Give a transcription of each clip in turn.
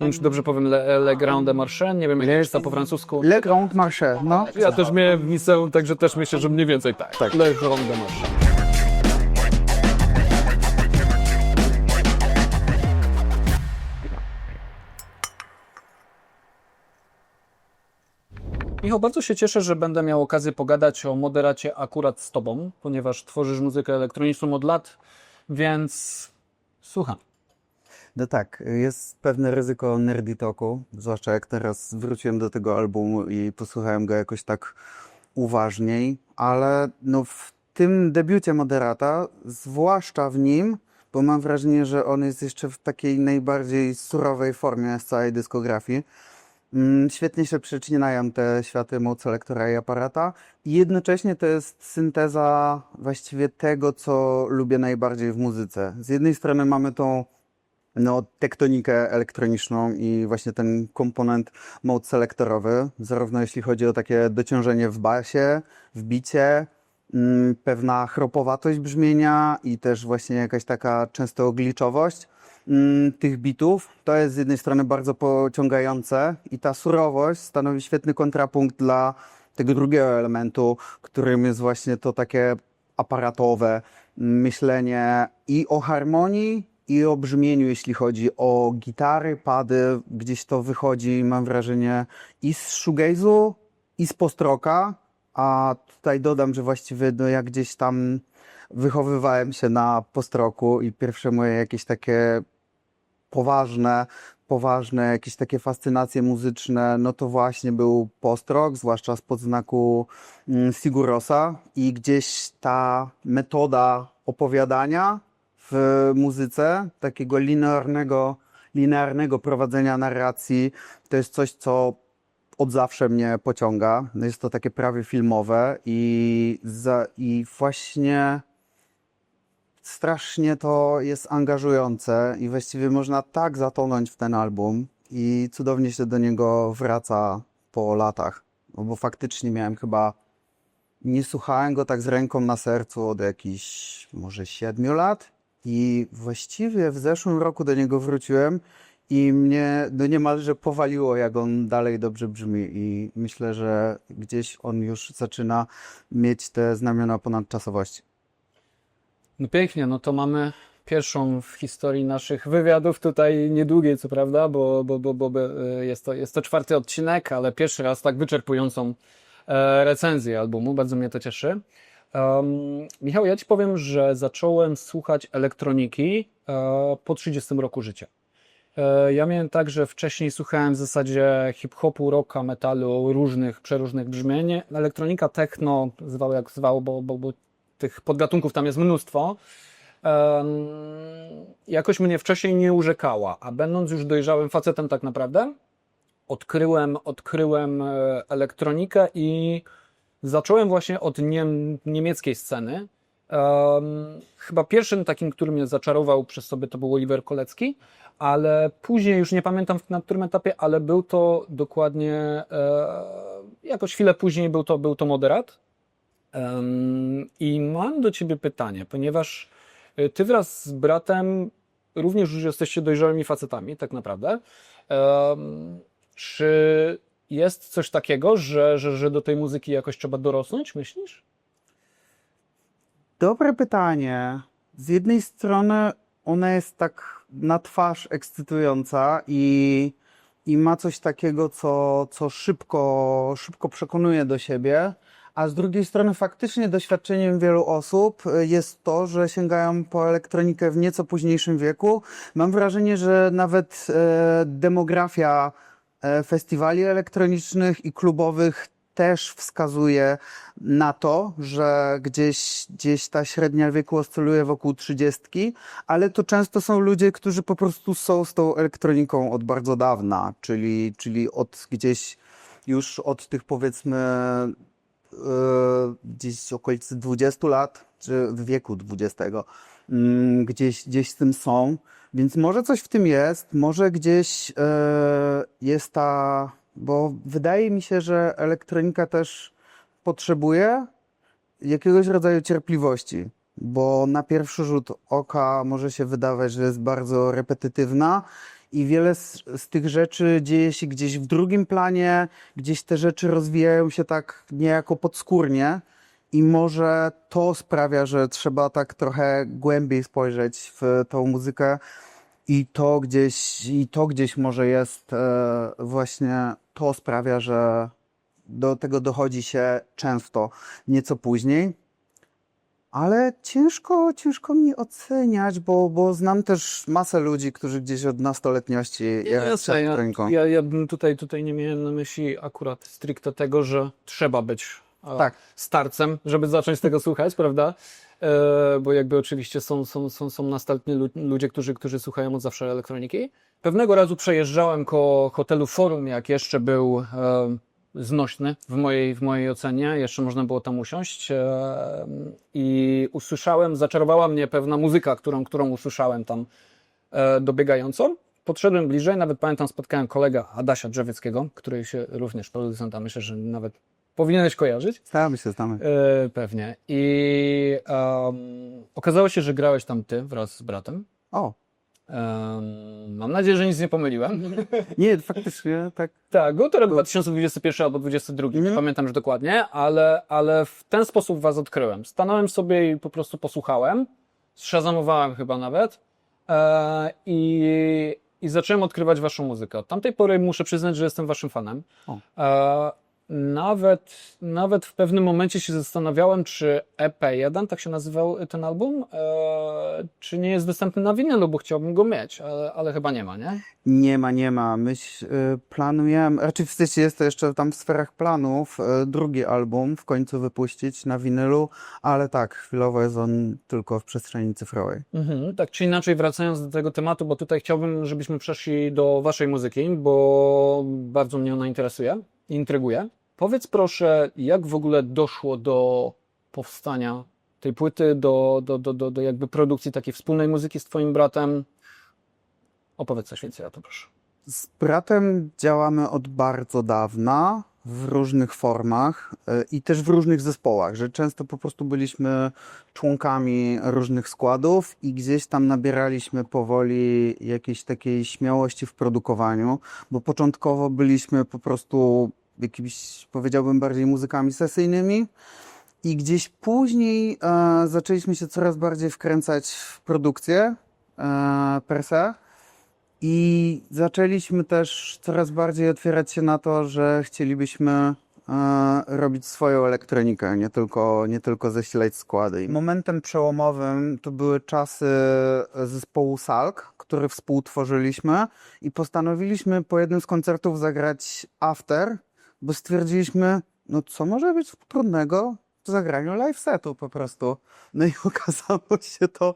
Nie wiem, czy dobrze powiem Le, Le Grande Marche, nie wiem jak jest to po francusku. Le Grand Marché, no. Ja też miałem w liceum, także też myślę, że mniej więcej tak. Tak, Le Grande Marche. Michał, bardzo się cieszę, że będę miał okazję pogadać o moderacie akurat z Tobą, ponieważ tworzysz muzykę elektroniczną od lat, więc słucham. No tak, jest pewne ryzyko nerdy talku, zwłaszcza jak teraz wróciłem do tego albumu i posłuchałem go jakoś tak uważniej, ale no w tym debiucie Moderata, zwłaszcza w nim, bo mam wrażenie, że on jest jeszcze w takiej najbardziej surowej formie z całej dyskografii, Mm, Świetnie się przecinają te światy moc selektora i aparata i jednocześnie to jest synteza właściwie tego, co lubię najbardziej w muzyce. Z jednej strony mamy tą no, tektonikę elektroniczną i właśnie ten komponent mode selektorowy, zarówno jeśli chodzi o takie dociążenie w basie, w bicie, mm, pewna chropowatość brzmienia i też właśnie jakaś taka często gliczowość mm, tych bitów. To jest z jednej strony bardzo pociągające i ta surowość stanowi świetny kontrapunkt dla tego drugiego elementu, którym jest właśnie to takie aparatowe myślenie i o harmonii, i o brzmieniu, jeśli chodzi o gitary, pady, gdzieś to wychodzi, mam wrażenie, i z shoegaze'u, i z postroka, a tutaj dodam, że właściwie no, jak gdzieś tam wychowywałem się na postroku i pierwsze moje jakieś takie poważne, poważne jakieś takie fascynacje muzyczne, no to właśnie był postrok, zwłaszcza z podznaku mm, Sigurosa i gdzieś ta metoda opowiadania w muzyce, takiego linearnego, linearnego prowadzenia narracji, to jest coś, co od zawsze mnie pociąga. Jest to takie prawie filmowe i, za, i właśnie strasznie to jest angażujące i właściwie można tak zatonąć w ten album i cudownie się do niego wraca po latach. No bo faktycznie miałem chyba, nie słuchałem go tak z ręką na sercu od jakichś może siedmiu lat i właściwie w zeszłym roku do niego wróciłem i mnie no niemalże powaliło, jak on dalej dobrze brzmi i myślę, że gdzieś on już zaczyna mieć te znamiona ponadczasowości. No pięknie, no to mamy pierwszą w historii naszych wywiadów, tutaj niedługiej co prawda, bo, bo, bo, bo e, jest, to, jest to czwarty odcinek, ale pierwszy raz tak wyczerpującą e, recenzję albumu, bardzo mnie to cieszy. Um, Michał, ja Ci powiem, że zacząłem słuchać elektroniki e, po 30 roku życia. E, Ja miałem tak, że wcześniej słuchałem w zasadzie hip-hopu, rocka, metalu, różnych, przeróżnych brzmień. Elektronika, techno, zwał jak zwał, bo, bo, bo tych podgatunków tam jest mnóstwo. Jakoś mnie wcześniej nie urzekała, a będąc już dojrzałym facetem tak naprawdę, odkryłem, odkryłem e, elektronikę i zacząłem właśnie od niem, niemieckiej sceny. Em, chyba pierwszym takim, który mnie zaczarował przez sobie, to był Oliver Kolecki, ale później już nie pamiętam na którym etapie, ale był to dokładnie e, jakoś chwilę później był to, był to moderat. Em, I mam do ciebie pytanie, ponieważ y, ty wraz z bratem również już jesteście dojrzałymi facetami, tak naprawdę. Em, Czy jest coś takiego, że, że, że do tej muzyki jakoś trzeba dorosnąć, myślisz? Dobre pytanie. Z jednej strony ona jest tak na twarz ekscytująca i, i ma coś takiego, co, co szybko, szybko przekonuje do siebie, a z drugiej strony faktycznie doświadczeniem wielu osób jest to, że sięgają po elektronikę w nieco późniejszym wieku. Mam wrażenie, że nawet e, demografia festiwali elektronicznych i klubowych też wskazuje na to, że gdzieś, gdzieś ta średnia wieku oscyluje wokół trzydziestki, ale to często są ludzie, którzy po prostu są z tą elektroniką od bardzo dawna, czyli, czyli od gdzieś już od tych powiedzmy e, gdzieś okolicy 20 lat, czy w wieku 20, mm, gdzieś, gdzieś z tym są. Więc może coś w tym jest, może gdzieś e, jest ta, bo wydaje mi się, że elektronika też potrzebuje jakiegoś rodzaju cierpliwości, bo na pierwszy rzut oka może się wydawać, że jest bardzo repetytywna i wiele z, z tych rzeczy dzieje się gdzieś w drugim planie, gdzieś te rzeczy rozwijają się tak niejako podskórnie i może to sprawia, że trzeba tak trochę głębiej spojrzeć w tą muzykę i to gdzieś, i to gdzieś może jest e, właśnie to sprawia, że do tego dochodzi się często nieco później. Ale ciężko, ciężko mi oceniać, bo, bo znam też masę ludzi, którzy gdzieś od nastoletniości się Jasne, ja, elektroniką. ja, ja bym tutaj, tutaj nie miałem na myśli akurat stricte tego, że trzeba być Tak. starcem, żeby zacząć tego słuchać, prawda? E, bo jakby oczywiście są, są, są, są następni lu- ludzie, którzy, którzy słuchają od zawsze elektroniki. Pewnego razu przejeżdżałem koło hotelu Forum, jak jeszcze był e, znośny w mojej, w mojej ocenie, jeszcze można było tam usiąść e, i usłyszałem, zaczarowała mnie pewna muzyka, którą, którą usłyszałem tam e, dobiegającą. Podszedłem bliżej, nawet pamiętam, spotkałem kolegę Adasia Drzewieckiego, który się również producenta, myślę, że nawet powinieneś kojarzyć. Znamy się, znamy. E, pewnie. I em, okazało się, że grałeś tam ty wraz z bratem. O, Em, mam nadzieję, że nic nie pomyliłem. nie, faktycznie tak. Tak, był to rok 2021 albo 2022, nie Mhm. pamiętam już dokładnie, ale, ale w ten sposób was odkryłem. Stanąłem sobie i po prostu posłuchałem, zszazamowałem chyba nawet e, i, i zacząłem odkrywać waszą muzykę. Od tamtej pory muszę przyznać, że jestem waszym fanem. O. E, nawet, nawet w pewnym momencie się zastanawiałem, czy EP1, tak się nazywał ten album, e, czy nie jest dostępny na winylu, bo chciałbym go mieć, ale, ale chyba nie ma, nie? Nie ma, nie ma. Myśl, y, planujemy, raczej w sensie jest to jeszcze tam w sferach planów, y, drugi album w końcu wypuścić na winylu, ale tak, chwilowo jest on tylko w przestrzeni cyfrowej. Mhm, tak czy inaczej, wracając do tego tematu, bo tutaj chciałbym, żebyśmy przeszli do Waszej muzyki, bo bardzo mnie ona interesuje, intryguje. Powiedz proszę, jak w ogóle doszło do powstania tej płyty, do, do, do, do, do jakby produkcji takiej wspólnej muzyki z Twoim bratem? Opowiedz coś więcej o to, proszę. Z bratem działamy od bardzo dawna w różnych formach y, i też w różnych zespołach, że często po prostu byliśmy członkami różnych składów i gdzieś tam nabieraliśmy powoli jakiejś takiej śmiałości w produkowaniu, bo początkowo byliśmy po prostu jakimiś, powiedziałbym, bardziej muzykami sesyjnymi. I gdzieś później e, zaczęliśmy się coraz bardziej wkręcać w produkcję e, per se. I zaczęliśmy też coraz bardziej otwierać się na to, że chcielibyśmy e, robić swoją elektronikę, nie tylko, nie tylko zasilać składy. Momentem przełomowym to były czasy zespołu Salk, który współtworzyliśmy i postanowiliśmy po jednym z koncertów zagrać after, bo stwierdziliśmy, no co może być trudnego w zagraniu live setu po prostu. No i okazało się to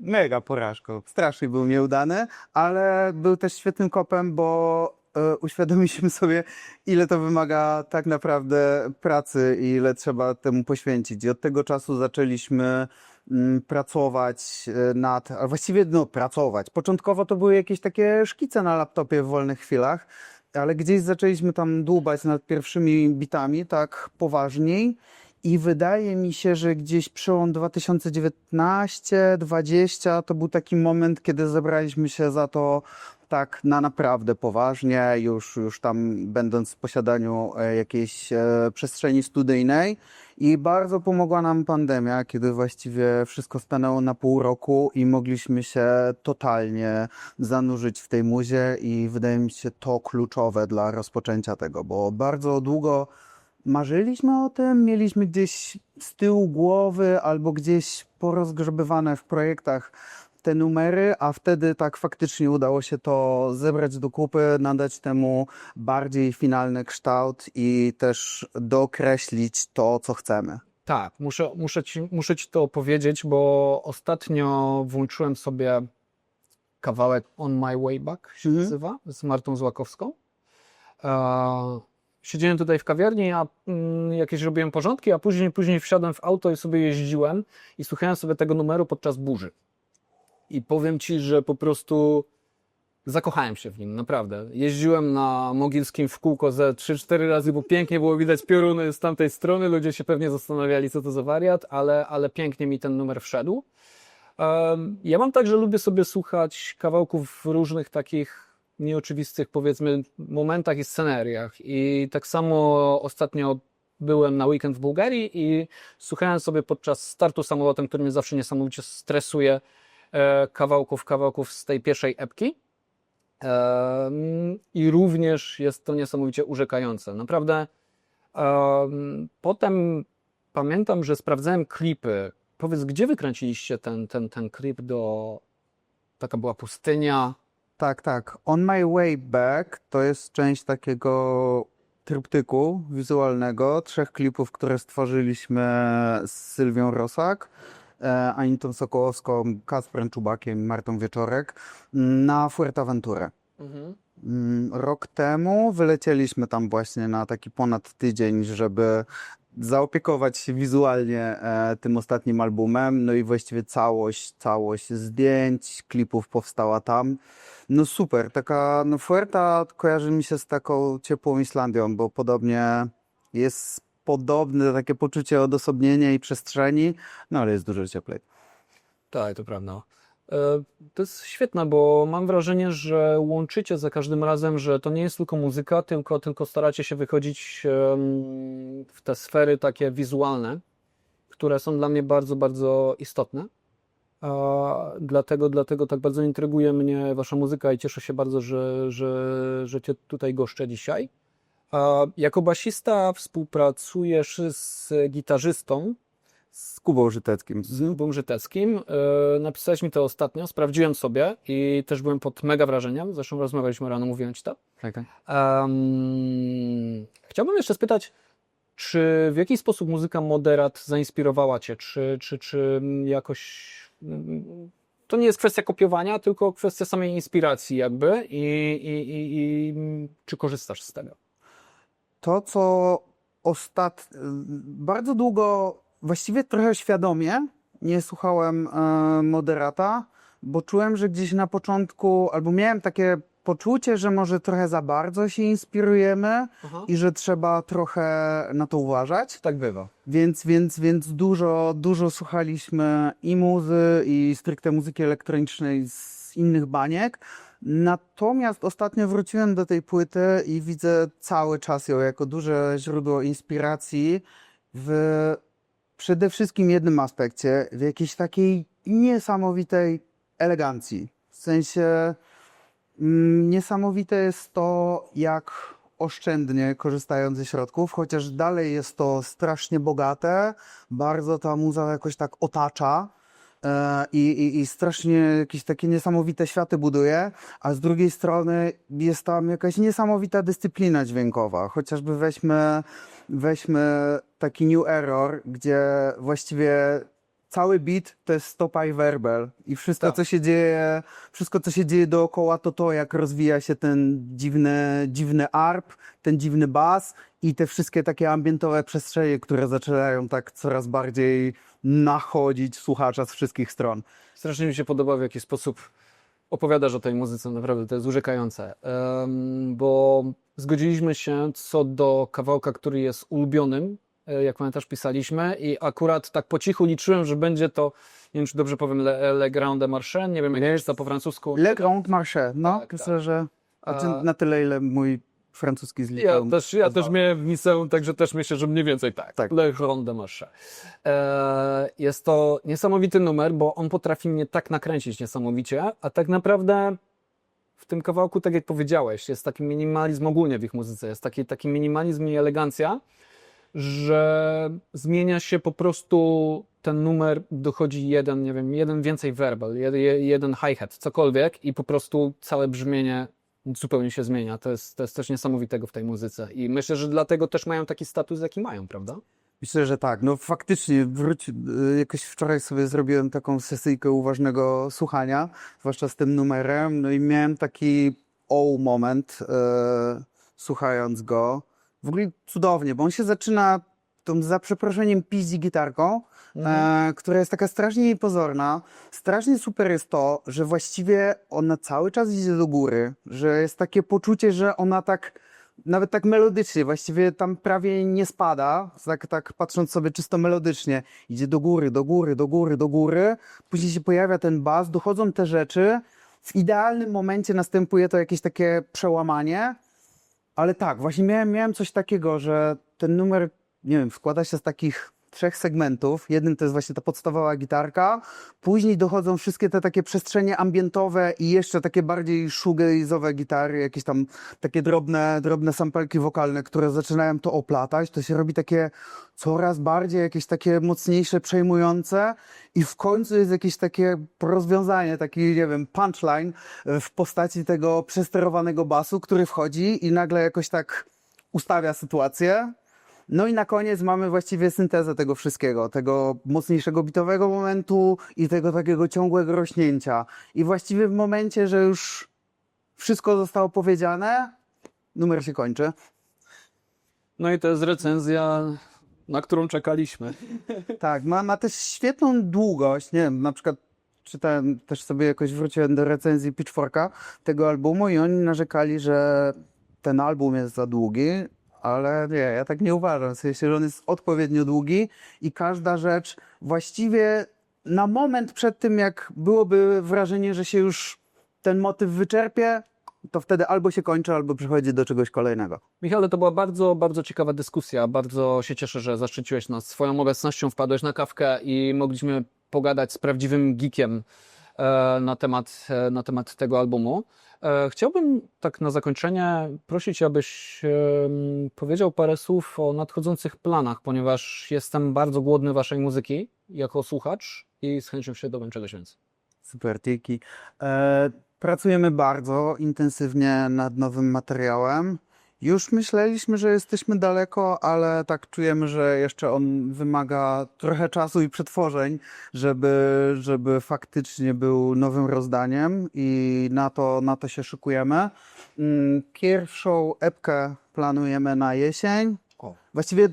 mega porażką. Strasznie był nieudany, ale był też świetnym kopem, bo e, uświadomiliśmy sobie, ile to wymaga tak naprawdę pracy i ile trzeba temu poświęcić. I od tego czasu zaczęliśmy mm, pracować e, nad, a właściwie no pracować. Początkowo to były jakieś takie szkice na laptopie w wolnych chwilach, ale gdzieś zaczęliśmy tam dłubać nad pierwszymi bitami, tak poważniej. I wydaje mi się, że gdzieś przełom 2019-2020 to był taki moment, kiedy zebraliśmy się za to tak na naprawdę poważnie, już, już tam będąc w posiadaniu e, jakiejś e, przestrzeni studyjnej. I bardzo pomogła nam pandemia, kiedy właściwie wszystko stanęło na pół roku i mogliśmy się totalnie zanurzyć w tej muzie i wydaje mi się to kluczowe dla rozpoczęcia tego, bo bardzo długo marzyliśmy o tym, mieliśmy gdzieś z tyłu głowy albo gdzieś porozgrzebywane w projektach te numery, a wtedy tak faktycznie udało się to zebrać do kupy, nadać temu bardziej finalny kształt i też dokreślić to, co chcemy. Tak, muszę, muszę, ci, muszę ci to powiedzieć, bo ostatnio włączyłem sobie kawałek On My Way Back się Mhm. nazywa, z Martą Złakowską. E, siedziałem tutaj w kawiarni, a mm, jakieś robiłem porządki, a później, później wsiadłem w auto i sobie jeździłem i słuchałem sobie tego numeru podczas burzy. I powiem ci, że po prostu zakochałem się w nim, naprawdę. Jeździłem na Mogilskim w kółko ze 3-4 razy, bo pięknie było widać pioruny z tamtej strony. Ludzie się pewnie zastanawiali, co to za wariat, ale, ale pięknie mi ten numer wszedł. Em, Ja mam tak, że lubię sobie słuchać kawałków różnych takich nieoczywistych, powiedzmy, momentach i scenariach. I tak samo ostatnio byłem na weekend w Bułgarii i słuchałem sobie podczas startu samolotem, który mnie zawsze niesamowicie stresuje, kawałków, kawałków z tej pierwszej epki. Em, I również jest to niesamowicie urzekające. Naprawdę. em, potem pamiętam, że sprawdzałem klipy. Powiedz, gdzie wykręciliście ten, ten, ten klip do. Taka była pustynia. Tak, tak. On My Way Back to jest część takiego tryptyku wizualnego, trzech klipów, które stworzyliśmy z Sylwią Rosak, e, Anitą Sokołowską, Kasprem Czubakiem Martą Wieczorek na Fuerteventurę. Mm, Rok temu wylecieliśmy tam właśnie na taki ponad tydzień, żeby zaopiekować się wizualnie e, tym ostatnim albumem. No i właściwie całość, całość zdjęć, klipów powstała tam. No super, taka no Fuerta kojarzy mi się z taką ciepłą Islandią, bo podobnie jest podobne takie poczucie odosobnienia i przestrzeni, no ale jest dużo cieplej. Tak, to prawda. E, To jest świetne, bo mam wrażenie, że łączycie za każdym razem, że to nie jest tylko muzyka, tylko, tylko staracie się wychodzić w te sfery takie wizualne, które są dla mnie bardzo, bardzo istotne. A dlatego, dlatego tak bardzo intryguje mnie wasza muzyka i cieszę się bardzo, że, że, że cię tutaj goszczę dzisiaj. A jako basista współpracujesz z gitarzystą, Z Kubą Żyteckim. z Lubą Żyteckim. E, Napisałeś mi to ostatnio, sprawdziłem sobie i też byłem pod mega wrażeniem. Zresztą rozmawialiśmy rano, mówiłem ci to. Tak, tak. Em, chciałbym jeszcze spytać, czy w jaki sposób muzyka Moderat zainspirowała cię? Czy, czy, czy jakoś... mm, To nie jest kwestia kopiowania, tylko kwestia samej inspiracji jakby i, i, i, i czy korzystasz z tego? To, co ostat... bardzo długo, właściwie trochę świadomie, nie słuchałem e, moderata, bo czułem, że gdzieś na początku, albo miałem takie poczucie, że może trochę za bardzo się inspirujemy i że trzeba trochę na to uważać. Tak bywa. Więc, więc, więc dużo, dużo słuchaliśmy i muzy, i stricte muzyki elektronicznej z innych baniek. Natomiast ostatnio wróciłem do tej płyty i widzę cały czas ją jako duże źródło inspiracji w przede wszystkim jednym aspekcie, w jakiejś takiej niesamowitej elegancji. W sensie mm, niesamowite jest to, jak oszczędnie korzystają ze środków, chociaż dalej jest to strasznie bogate, bardzo ta muza jakoś tak otacza i, i, i strasznie jakieś takie niesamowite światy buduje, a z drugiej strony jest tam jakaś niesamowita dyscyplina dźwiękowa. Chociażby weźmy, weźmy taki New Error, gdzie właściwie cały beat to jest stopa i werbel i wszystko, Tak. co się dzieje, wszystko, co się dzieje dookoła, to to, jak rozwija się ten dziwny, dziwny arp, ten dziwny bas i te wszystkie takie ambientowe przestrzenie, które zaczynają tak coraz bardziej nachodzić słuchacza z wszystkich stron. Strasznie mi się podoba, w jaki sposób opowiadasz o tej muzyce, naprawdę to jest urzekające. Bo zgodziliśmy się co do kawałka, który jest ulubionym, e, jak pamiętasz, pisaliśmy i akurat tak po cichu liczyłem, że będzie to, nie wiem czy dobrze powiem, Le, Le Grand de Marche, nie wiem jak jest to po francusku. Le Grand Marché, no, Tak, myślę, że ty A- na tyle, ile mój francuski z Ja liceum też, ja też miałem w liceum, także też myślę, że mniej więcej tak. Tak. Le Grand de Marche. E, jest to niesamowity numer, bo on potrafi mnie tak nakręcić niesamowicie, a tak naprawdę w tym kawałku, tak jak powiedziałeś, jest taki minimalizm ogólnie w ich muzyce, jest taki, taki minimalizm i elegancja, że zmienia się po prostu ten numer, dochodzi jeden, nie wiem, jeden więcej je- jeden hi-hat, cokolwiek i po prostu całe brzmienie zupełnie się zmienia. To jest, to jest coś niesamowitego w tej muzyce i myślę, że dlatego też mają taki status, jaki mają, prawda? Myślę, że tak. No faktycznie, wróć, y, jakoś wczoraj sobie zrobiłem taką sesyjkę uważnego słuchania, zwłaszcza z tym numerem, no i miałem taki oh moment, e, słuchając go. W ogóle cudownie, bo on się zaczyna tą, za przeproszeniem, piździ gitarką, e, która jest taka strasznie niepozorna. Strasznie super jest to, że właściwie ona cały czas idzie do góry, że jest takie poczucie, że ona tak nawet tak melodycznie, właściwie tam prawie nie spada, tak, tak patrząc sobie czysto melodycznie, idzie do góry, do góry, do góry, do góry, później się pojawia ten bas, dochodzą te rzeczy. W idealnym momencie następuje to jakieś takie przełamanie, ale tak, właśnie miałem, miałem coś takiego, że ten numer, nie wiem, składa się z takich trzech segmentów. Jeden to jest właśnie ta podstawowa gitarka, później dochodzą wszystkie te takie przestrzenie ambientowe i jeszcze takie bardziej shoegaze'owe gitary, jakieś tam takie drobne, drobne sampelki wokalne, które zaczynają to oplatać. To się robi takie coraz bardziej jakieś takie mocniejsze, przejmujące i w końcu jest jakieś takie rozwiązanie, taki, nie wiem, punchline e, w postaci tego przesterowanego basu, który wchodzi i nagle jakoś tak ustawia sytuację. No i na koniec mamy właściwie syntezę tego wszystkiego, tego mocniejszego bitowego momentu i tego takiego ciągłego rośnięcia. I właściwie w momencie, że już wszystko zostało powiedziane, numer się kończy. No i to jest recenzja, na którą czekaliśmy. Tak, ma, ma też świetną długość. Nie wiem, na przykład czytałem, też sobie jakoś wróciłem do recenzji Pitchforka tego albumu i oni narzekali, że ten album jest za długi, ale nie, ja tak nie uważam. W sensie, że on jest odpowiednio długi i każda rzecz właściwie na moment przed tym, jak byłoby wrażenie, że się już ten motyw wyczerpie, to wtedy albo się kończy, albo przechodzi do czegoś kolejnego. Michale, to była bardzo, bardzo ciekawa dyskusja. Bardzo się cieszę, że zaszczyciłeś nas swoją obecnością, wpadłeś na kawkę i mogliśmy pogadać z prawdziwym geekiem na temat, e, na temat tego albumu. E, Chciałbym tak na zakończenie prosić, abyś powiedział parę słów o nadchodzących planach, ponieważ jestem bardzo głodny waszej muzyki jako słuchacz i z chęcią się dowiem czegoś więcej. Super, dzięki. E, pracujemy bardzo intensywnie nad nowym materiałem. Już myśleliśmy, że jesteśmy daleko, ale tak czujemy, że jeszcze on wymaga trochę czasu i przetworzeń, żeby, żeby faktycznie był nowym rozdaniem i na to, na to się szykujemy. Mm, Pierwszą epkę planujemy na jesień. O. Właściwie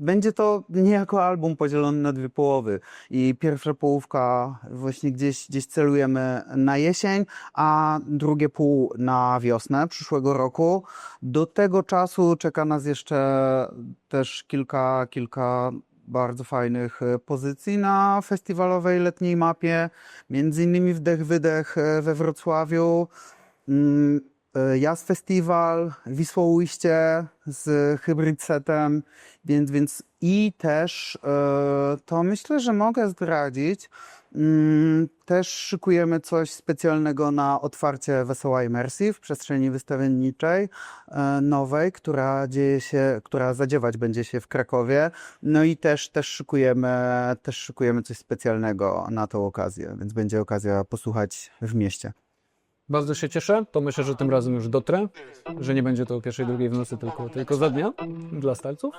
będzie to niejako album podzielony na dwie połowy i pierwsza połówka właśnie gdzieś, gdzieś celujemy na jesień, a drugie pół na wiosnę przyszłego roku. Do tego czasu czeka nas jeszcze też kilka, kilka bardzo fajnych e, pozycji na festiwalowej letniej mapie, między innymi Wdech Wydech e, we Wrocławiu. E, Jazz Festiwal, Wisłoujście z Hybrid Setem, więc, więc i też e, to myślę, że mogę zdradzić. Mm, Też szykujemy coś specjalnego na otwarcie Wesoła Immersive w przestrzeni wystawienniczej e, nowej, która dzieje się, która zadziewać będzie się w Krakowie. No i też, też szykujemy, też szykujemy coś specjalnego na tą okazję, więc będzie okazja posłuchać w mieście. Bardzo się cieszę. To myślę, że tym razem już dotrę, że nie będzie to o pierwszej, drugiej w nocy, tylko, tylko za dnia dla starców.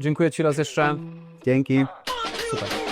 Dziękuję Ci raz jeszcze. Dzięki. Super.